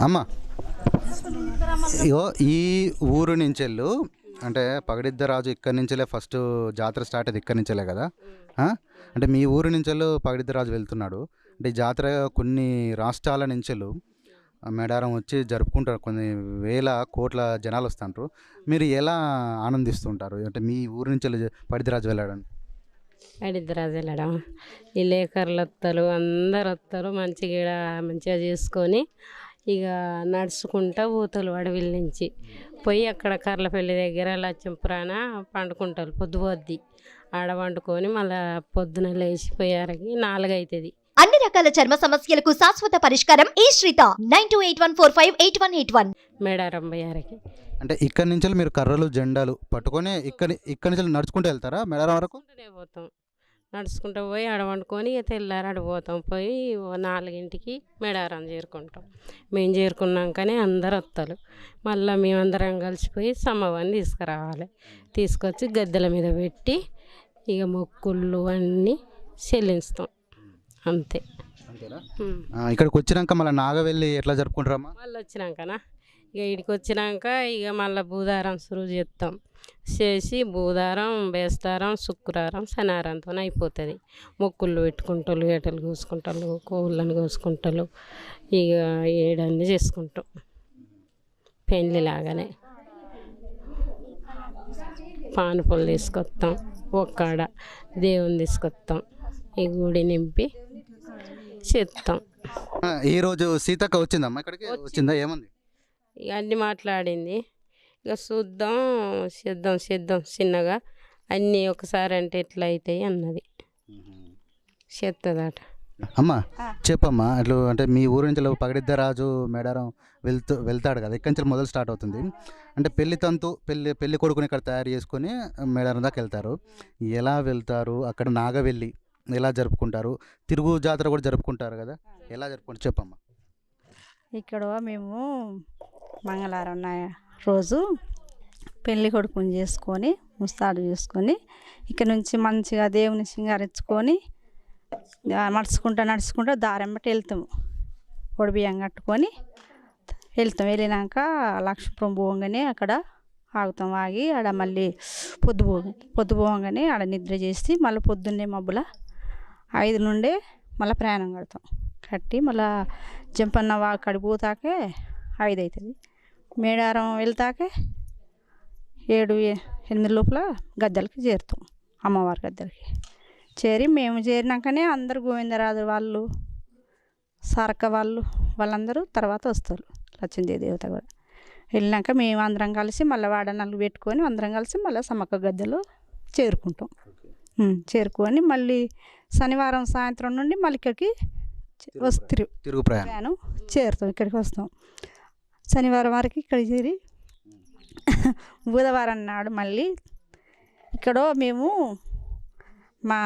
అమ్మ. ఈ ఊరు నుంచెళ్ళు అంటే పగడిద్ద రాజు ఇక్కడి నుంచిలే ఫస్ట్ జాతర స్టార్ట్ అది ఇక్కడి నుంచిలే కదా? అంటే మీ ఊరు నుంచెళ్ళు పగడిద్ద రాజు వెళ్తున్నాడు. అంటే జాతర కొన్ని రాష్ట్రాల నుంచి మేడారం వచ్చి జరుపుకుంటారు. కొన్ని వేల కోట్ల జనాలు వస్తుంటారు. మీరు ఎలా ఆనందిస్తుంటారు? అంటే మీ ఊరు నుంచి పడిద్దరాజు వెళ్ళాడని అడిద్దరాజు వెళ్ళడం. ఈ లేకర్లు వస్తారు అందరు వస్తారు మంచిగా మంచిగా చేసుకొని ఇక నడుచుకుంటా పోతారు అడవిల నుంచి. పోయి అక్కడ కర్లపల్లి దగ్గర లచ్చంపురాన పండుకుంటారు పొద్దు పొద్ది ఆడ వండుకొని మళ్ళా పొద్దున లేచి పోయారకి నాలుగు అవుతుంది అన్ని రకాల చర్మ సమస్యలకు శాశ్వత పరిష్కారం ఈ శ్రీత. Nine two eight one four five eight one eight one. Medaram పోయారకి అంటే ఇక్కడి నుంచి మీరు కర్రలు జెండాలు పట్టుకొని ఇక్కడి ఇక్కడి నుంచి నడుచుకుంటూ వెళ్తారా మేడారం వరకు? పోతాం. నడుచుకుంటూ పోయి ఆడ వండుకొని ఇక తెల్లారి ఆడ పోతాం. పోయి నాలుగింటికి మేడారం చేరుకుంటాం. మేము చేరుకున్నాకనే అందరు వస్తారు మళ్ళీ మేమందరం కలిసిపోయి సమ్మవాన్ని తీసుకురావాలి. తీసుకొచ్చి గద్దెల మీద పెట్టి ఇక మొక్కుళ్ళు అన్నీ చెల్లిస్తాం అంతే. ఇక్కడికి వచ్చినాక మళ్ళీ నాగవెల్లి ఎట్లా జరుపుకుంటారమ్మా? మళ్ళీ వచ్చినాకనా ఇక ఇడికి వచ్చినాక ఇక మళ్ళీ బూదారం సురువు చేస్తాం చేసి బూదారం బేస్తారం శుక్రవారం శనివారంతో అయిపోతుంది. మొక్కుళ్ళు పెట్టుకుంటారు ఏటలు కోసుకుంటారు కోళ్ళని కోసుకుంటారు ఇక ఏడన్నీ చేసుకుంటాం. పెళ్ళి లాగానే పానుపులు తీసుకొస్తాం ఒక్కాడ దేవుని తీసుకొస్తాం ఈ గుడి నింపి చేస్తాం ఆ, ఈ రోజు సీతక్క వచ్చిందమ్మా? ఇక్కడికి వచ్చిందా? ఏముంది? అన్నీ మాట్లాడింది. ఇక చూద్దాం చేద్దాం చేద్దాం చిన్నగా. అన్నీ ఒకసారి అంటే ఎట్లా అవుతాయి అన్నది. చేస్తుందట అమ్మా చెప్పమ్మా అట్లా అంటే మీ ఊరు నుంచి పగడిద్ద రాజు మేడారం వెళ్తూ వెళ్తాడు కదా ఇక్కడి నుంచి మొదలు స్టార్ట్ అవుతుంది. అంటే పెళ్ళి తంతు పెళ్ళి పెళ్ళి కొడుకుని ఇక్కడ తయారు చేసుకొని మేడారం దాకా వెళ్తారు. ఎలా వెళ్తారు? అక్కడ నాగవెల్లి ఎలా జరుపుకుంటారు? తిరుగు జాతర కూడా జరుపుకుంటారు కదా ఎలా జరుపుకుంటారు? చెప్పమ్మా. ఇక్కడ మేము? మంగళవారం రోజు పెళ్ళి కొడుకుని చేసుకొని ముస్తాడు చేసుకొని ఇక్కడ నుంచి మంచిగా దేవుని సింగారించుకొని నడుచుకుంటా నడుచుకుంటా దారం బట్టి వెళ్తాము. పొడి బియ్యం కట్టుకొని వెళ్తాం. వెళ్ళినాక లక్ష్మీపురం పోగానే అక్కడ ఆగుతాం. ఆగి ఆడ మళ్ళీ పొద్దు పొద్దు పోగానే ఆడ నిద్ర చేసి మళ్ళీ పొద్దున్నే మబ్బుల ఐదు నుండే మళ్ళీ ప్రయాణం కడతాం. కట్టి మళ్ళీ జంపన్న వాగు కాడికి పోతాకే ఐదు అవుతుంది మేడారం వెళ్తాకే ఏడు ఎనిమిది లోపల గద్దెలకి చేరుతాం అమ్మవారి గద్దెలకి. చేరి మేము చేరినాకనే అందరు గోవిందరాజు వాళ్ళు సారక్క వాళ్ళు వాళ్ళందరూ తర్వాత వస్తారు లక్ష్మీదేవి దేవత కూడా. వెళ్ళినాక మేము అందరం కలిసి మళ్ళీ వాడనలు పెట్టుకొని అందరం కలిసి మళ్ళీ సమ్మక్క గద్దెలో చేరుకుంటాం. చేరుకొని మళ్ళీ శనివారం సాయంత్రం నుండి మళ్ళీ ఇక్కడికి వస్తారు తిరుగు ప్రయాణం చేరుతాం ఇక్కడికి వస్తాం. శనివారం వరకు ఇక్కడ చేరి బుధవారం నాడు మళ్ళీ ఇక్కడ మేము మా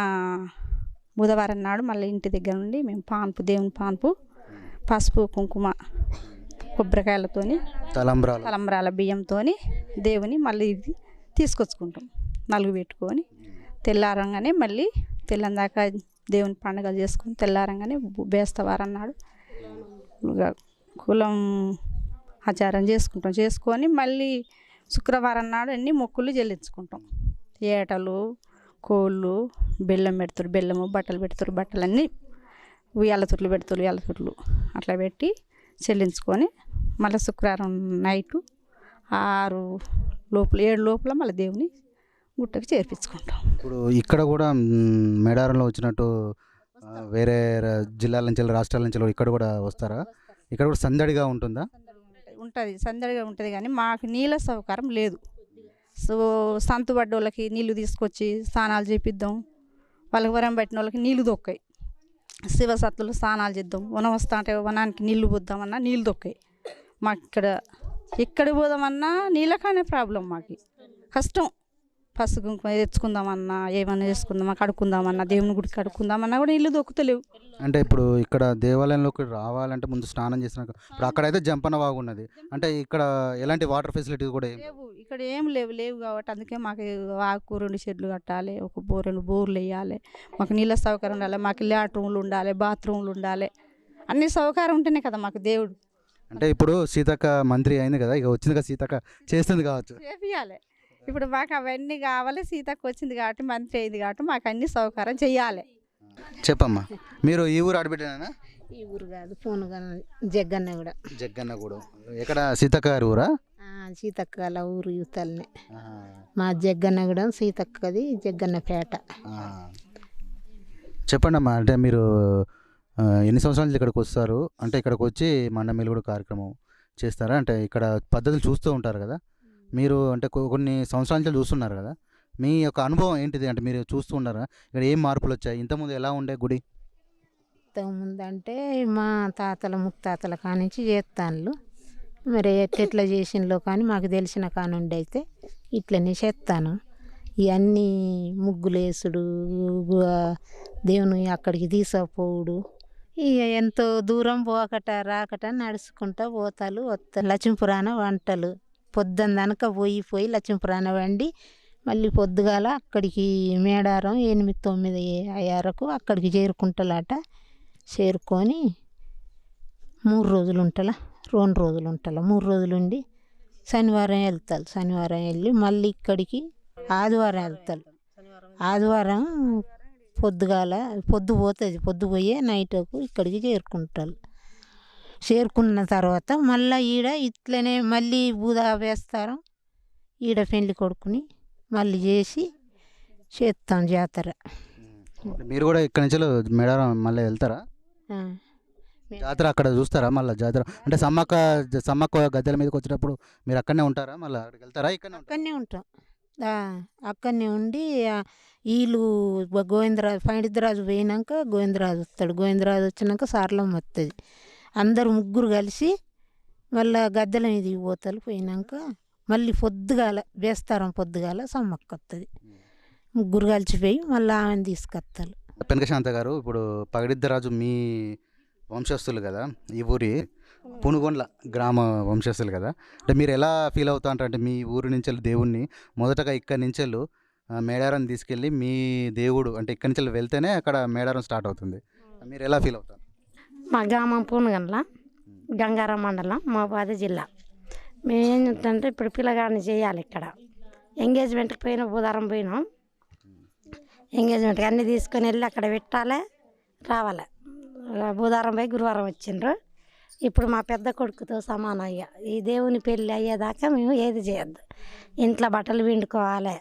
బుధవారం నాడు మళ్ళీ ఇంటి దగ్గర నుండి మేము పాన్పు దేవుని పాన్పు పసుపు కుంకుమ కొబ్బరికాయలతోని తలంబ్రాలు. తలంబ్రాల బియ్యంతోని దేవుని మళ్ళీ ఇది తీసుకొచ్చుకుంటాం. నలుగు పెట్టుకొని తెల్లారంగానే మళ్ళీ తెల్లందాక దేవుని పండుగలు చేసుకొని తెల్లారంగానే బు- బేస్తవారం నాడు ఇక కులం ఆచారం చేసుకుంటాం. చేసుకొని మళ్ళీ శుక్రవారం నాడు అన్ని మొక్కులు చెల్లించుకుంటాం. ఏటలు కోళ్ళు బెల్లం పెడతారు బెల్లము బట్టలు పెడతారు బట్టలు అన్నీ ఉయ్యాల తుట్లు పెడతారు ఉయ్యాల తుట్లు. అట్లా పెట్టి చెల్లించుకొని మళ్ళీ శుక్రవారం నైటు ఆరు లోపల ఏడు లోపల మళ్ళీ దేవుని గుట్టకి చేర్పించుకుంటాం. ఇప్పుడు ఇక్కడ కూడా మెడారంలో మేడారంలో వచ్చినట్టు వేరే జిల్లాల నుంచి రాష్ట్రాల నుంచి ఇక్కడ కూడా వస్తారా? ఇక్కడ కూడా సందడిగా ఉంటుందా? ఉంటుంది సందడిగా ఉంటుంది కానీ మాకు నీళ్ళ సౌకర్యం లేదు. సో సంతు పడ్డోళ్ళకి నీళ్ళు తీసుకొచ్చి స్నానాలు చేపిద్దాం. వాళ్ళకి వరం పెట్టిన వాళ్ళకి నీళ్ళు దొక్కాయి శివసత్తులు స్నానాలు చేద్దాం. వనం వస్తా అంటే వనానికి నీళ్ళు పోద్దామన్నా నీళ్ళు దొక్కాయి. మాకు ఇక్కడ ఎక్కడ పోదామన్నా నీళ్ళకానే ప్రాబ్లం మాకు. కష్టం. పసుపు తెచ్చుకుందామన్నా ఏమన్నా చేసుకుందామా కడుక్కుందామన్నా దేవుని గుడికి కడుక్కుందామన్నా కూడా నీళ్ళు దొక్కుతలేవు. అంటే ఇప్పుడు ఇక్కడ దేవాలయంలోకి రావాలంటే ముందు స్నానం చేసినాక ఇప్పుడు అక్కడైతే జంపన వాగు ఉన్నది అంటే ఇక్కడ ఎలాంటి వాటర్ ఫెసిలిటీ కూడా ఏం లేవు. ఇక్కడ ఏం లేవు లేవు కాబట్టి అందుకే మాకు ఆకు రెండు షెడ్లు కట్టాలి ఒక బో రెండు బోర్లు వేయాలి. మాకు నీళ్ళ సౌకర్యం ఉండాలి మాకు లాట్రూమ్లు ఉండాలి బాత్రూమ్లు ఉండాలి. అన్ని సౌకర్యం ఉంటేనే కదా మాకు దేవుడు. అంటే ఇప్పుడు సీతక్క మంత్రి అయింది కదా ఇక వచ్చింది కదా సీతక్క చేస్తుంది కావచ్చు. చేపియాలి ఇప్పుడు మాకు అవన్నీ కావాలి సీతకు వచ్చింది కాబట్టి మంత్రి అయింది కాబట్టి మాకు అన్ని సౌకర్యం చెయ్యాలి చెప్పమ్మా. మీరు ఈ ఊరు ఆడబిడ్డనా ఈ ఊరు కాదు పూనుగా జగ్గన్న కూడా. జగ్గన్న కూడా. ఎక్కడ? సీతక్క గారి ఊరా? ఆ, సీతక్కల ఊరు యువతల్ని ఆహా. మా జగ్గన్న కూడా సీతక్కది జగ్గన్నపేట ఆహా. చెప్పండి అమ్మా అంటే మీరు ఎన్ని సంవత్సరాల ఇక్కడికి వస్తారు? అంటే ఇక్కడికి వచ్చి మండ మెలుగుడు కార్యక్రమం చేస్తారా? అంటే ఇక్కడ పద్ధతులు చూస్తూ ఉంటారు కదా. మీరు అంటే కొన్ని సంవత్సరాల నుంచి చూస్తున్నారు కదా. మీ యొక్క అనుభవం ఏంటిది? అంటే మీరు చూస్తూ ఉన్నారా? ఇక్కడ ఏం మార్పులు వచ్చాయి? ఇంతకుముందు ఎలా ఉండే గుడి? ముందంటే మా తాతల ముత్తాతల కానించి చేస్తాను మరి ఎట్లా చేసినలో కానీ మాకు తెలిసిన కానుండి అయితే ఇట్లనే చేస్తాను ఇవన్నీ ముగ్గులేసుడు దేవుని అక్కడికి తీసుకుపోవుడు. ఇక ఎంతో దూరం పోకట రాకట నడుచుకుంటా పోతాలు వస్తా లక్ష్మీపురాణ వంటలు. పొద్దున్ననక పోయి పోయి లక్ష్మీపురాణ వండి మళ్ళీ పొద్దుగాల అక్కడికి మేడారం ఎనిమిది తొమ్మిది అయ్యారకు అక్కడికి చేరుకుంటాలట. చేరుకొని మూడు రోజులు ఉంటాలా రెండు రోజులు ఉంటాలా మూడు రోజులు ఉండి శనివారం వెళ్తారు. శనివారం వెళ్ళి మళ్ళీ ఇక్కడికి ఆదివారం వెళ్తారు. ఆదివారం పొద్దుగాల పొద్దు పోతుంది. పొద్దు పోయే నైట్కు ఇక్కడికి చేరుకుంటారు. చేరుకున్న తర్వాత మళ్ళీ ఈడ ఇట్లనే మళ్ళీ బూదా వేస్తారు. ఈడ పెళ్ళి కొడుకుని మళ్ళీ చేసి చేస్తాం జాతర. మీరు కూడా ఇక్కడ నుంచి మేడారం మళ్ళీ వెళ్తారా. జాతర అక్కడ చూస్తారా మళ్ళీ జాతర? అంటే సమ్మక్క సమ్మక్క గద్దెల మీదకి వచ్చినప్పుడు మీరు అక్కడనే ఉంటారా మళ్ళీ? అక్కడికి వెళ్తారా? ఇక్కడనే ఉంటారా? అక్కడనే ఉంటాం. అక్కడనే ఉండి వీళ్ళు గోవిందరాజు పండితరాజు పోయినాక గోవిందరాజు వస్తాడు. గోవిందరాజు వచ్చినాక సార్లమ్మ వస్తుంది అందరు ముగ్గురు కలిసి మళ్ళా గద్దెల మీదకి పోతారు. పోయినాక మళ్ళీ పొద్దుగాల వేస్తారం పొద్దుగాల సమ్మక్క వస్తుంది ముగ్గురు కలిసిపోయి మళ్ళీ ఆమెను తీసుకొస్తారు పెనకశాంత గారు ఇప్పుడు పగడిద్దరాజు మీ వంశస్థులు కదా ఈ ఊరి పునుగొండ్ల గ్రామ వంశస్థులు కదా అంటే మీరు ఎలా ఫీల్ అవుతా అంటే మీ ఊరి నుంచి దేవుణ్ణి మొదటగా ఇక్కడి నుంచి మేడారం తీసుకెళ్ళి మీ దేవుడు అంటే ఇక్కడి నుంచి వెళ్తేనే అక్కడ మేడారం స్టార్ట్ అవుతుంది. మీరు ఎలా ఫీల్ అవుతారు మా గ్రామం పూనగండ్ల గంగారం మండలం మహబాద్ జిల్లా. మేము ఏం ఇప్పుడు పిల్లగాడిని చేయాలి ఇక్కడ. ఎంగేజ్మెంట్కి పోయిన బుధవారం పోయినాం ఎంగేజ్మెంట్కి అన్నీ తీసుకొని వెళ్ళి అక్కడ పెట్టాలి రావాలి. బుధవారం పోయి గురువారం వచ్చిండ్రు. ఇప్పుడు మా పెద్ద కొడుకుతో సమానం అయ్యా. ఈ దేవుని పెళ్ళి అయ్యేదాకా మేము ఏది చేయొద్దు. ఇంట్లో బట్టలు పిండుకోవాలి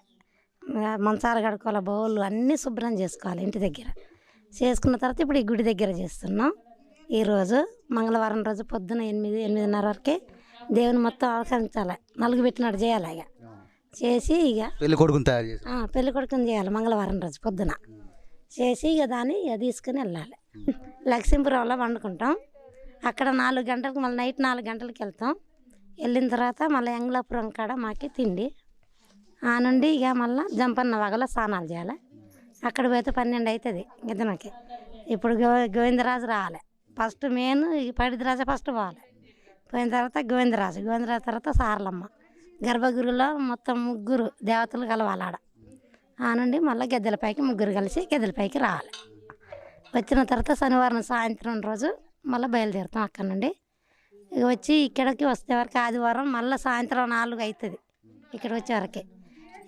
మంచాలు కడుక్కోవాలి బౌళ్ళు అన్నీ శుభ్రం చేసుకోవాలి ఇంటి దగ్గర. చేసుకున్న తర్వాత ఇప్పుడు ఈ గుడి దగ్గర చేస్తున్నాం. ఈరోజు మంగళవారం రోజు పొద్దున ఎనిమిది ఎనిమిదిన్నర వరకే దేవుని మొత్తం ఆలకరించాలి నలుగు పెట్టినట్టు చేయాలి ఇక. చేసి ఇక పెళ్ళి కొడుకుని తయారు చేసి. పెళ్ళి కొడుకుని చేయాలి మంగళవారం రోజు పొద్దున. చేసి ఇక దాన్ని ఇక తీసుకుని వెళ్ళాలి. లక్ష్మీపురంలో వండుకుంటాం. అక్కడ నాలుగు గంటలకు మళ్ళీ నైట్ నాలుగు గంటలకు వెళ్తాం. వెళ్ళిన తర్వాత మళ్ళీ ఎంగళాపురం కాడ మాకి తిండి. ఆ నుండి ఇక మళ్ళీ జంపన్న వాగలో స్నానాలు చేయాలి. అక్కడ పోతే పన్నెండు అవుతుంది గిద్దనకి ఇప్పుడు గో గోవిందరాజు రావాలి. ఫస్ట్ మెయిన్ పడిదిరాజు ఫస్ట్ పోవాలి. పోయిన తర్వాత గోవిందరాజు. గోవిందరాజు తర్వాత సారలమ్మ. గర్భగురులో మొత్తం ముగ్గురు దేవతలు కలవాలి ఆడ. ఆ నుండి మళ్ళీ గద్దెలపైకి ముగ్గురు కలిసి గద్దెలపైకి రావాలి. వచ్చిన తర్వాత శనివారం సాయంత్రం రోజు మళ్ళీ బయలుదేరుతాం అక్కడ నుండి. ఇక వచ్చి ఇక్కడికి వస్తే వరకు ఆదివారం మళ్ళీ సాయంత్రం నాలుగు అవుతుంది ఇక్కడ వచ్చే వరకే.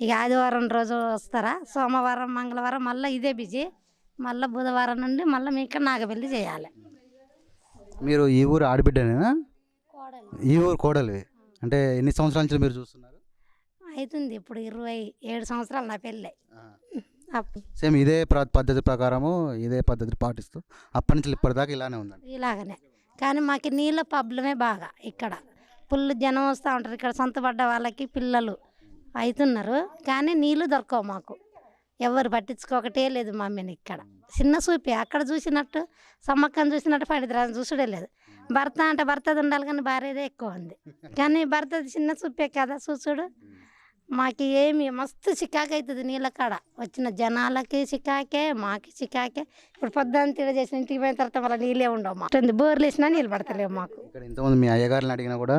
ఇక ఆదివారం రోజు వస్తారా? సోమవారం మంగళవారం మళ్ళీ ఇదే బిజీ. మళ్ళీ బుధవారం నుండి మళ్ళీ మీ ఇక్కడ నాగబెల్లి చేయాలి. మీరు ఈ ఊరు ఆడబిడ్డనేనా? ఈ ఊరు కోడలివి? అంటే ఎన్ని సంవత్సరాల నుంచి మీరు చూస్తున్నారు? అవుతుంది ఇప్పుడు ఇరవై ఏడు సంవత్సరాలు నా పెళ్ళి. సేమ్ ఇదే పద్ధతి ప్రకారము ఇదే పద్ధతి పాటిస్తూ అప్పటి నుంచి ఇప్పటిదాకా ఇలానే ఉందండి. ఇలాగనే. కానీ మాకు నీళ్ళ ప్రాబ్లమే బాగా ఇక్కడ. ఫుల్ జనం వస్తూ ఉంటారు ఇక్కడ సొంతపడ్డ వాళ్ళకి పిల్లలు అవుతున్నారు కానీ నీళ్ళు దొరకవు మాకు. ఎవరు పట్టించుకోకటే లేదు మమ్మీని ఇక్కడ. చిన్న చూపి అక్కడ చూసినట్టు సమ్మక్కని చూసినట్టు పండితరాజు చూసుడే లేదు. భర్త అంటే భర్తది ఉండాలి కానీ భార్యదే ఎక్కువ ఉంది. కానీ భర్తది చిన్న చూపే కదా చూసుడు మాకు ఏమి మస్తు చికాకు అవుతుంది నీళ్ళ కాడ. వచ్చిన జనాలకి చికాకే మాకి చికాకే. ఇప్పుడు పొద్దున్న తిడ చేసిన ఇంటికి పోయిన తర్వాత మళ్ళీ నీళ్ళే ఉండవు మాకు. బోర్లు వేసినా నీళ్ళు పడతలేవు మాకు. ఇక్కడ ఇంతమంది మీ అయ్యగారిని అడిగినా కూడా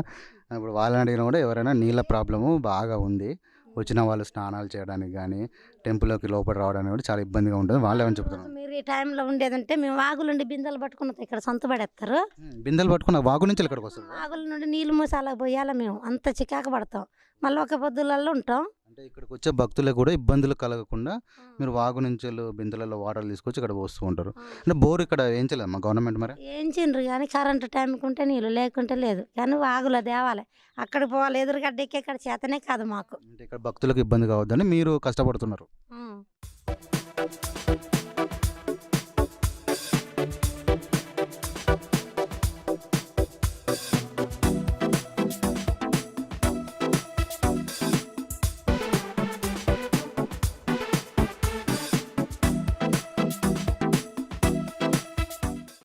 ఇప్పుడు వాళ్ళని అడిగినా కూడా ఎవరైనా నీళ్ళ ప్రాబ్లము బాగా ఉంది. వచ్చిన వాళ్ళు స్నానాలు చేయడానికి కానీ టెంపుల్లోకి లోపల రావడానికి కూడా చాలా ఇబ్బందిగా ఉంటుంది. వాళ్ళు ఏమని చెప్తున్నారు మీరు ఈ టైంలో ఉండేదంటే మేము వాగులుండి బిందెలు పట్టుకుని ఇక్కడ సొంత పడేస్తారు. బిందెలు పట్టుకున్న వాగు నుంచి ఇక్కడికి వస్తుంది. వాగుల నుండి నీళ్ళు మూసాలకు పోయాలా మేము. అంత చికాకు పడతాం. మళ్ళీ ఒక పొద్దులలో ఉంటాం. అంటే ఇక్కడికి వచ్చే భక్తులకు కూడా ఇబ్బందులు కలగకుండా మీరు వాగు నుంచి బిందెలలో వాటర్ తీసుకొచ్చి ఇక్కడ పోస్తూ ఉంటారు. అంటే బోర్ ఇక్కడ ఏం చేయలేదమ్మా గవర్నమెంట్ మరి? ఏం చిండ్రు కానీ కరెంటు టైంకి ఉంటే నీళ్ళు లేకుంటే లేదు. కానీ వాగులో తేవాలి అక్కడ పోవాలి ఎదురుగడ్డ ఎక్కే ఇక్కడ చేతనే కాదు మాకు. అంటే ఇక్కడ భక్తులకు ఇబ్బంది కావద్దని మీరు కష్టపడుతున్నారు.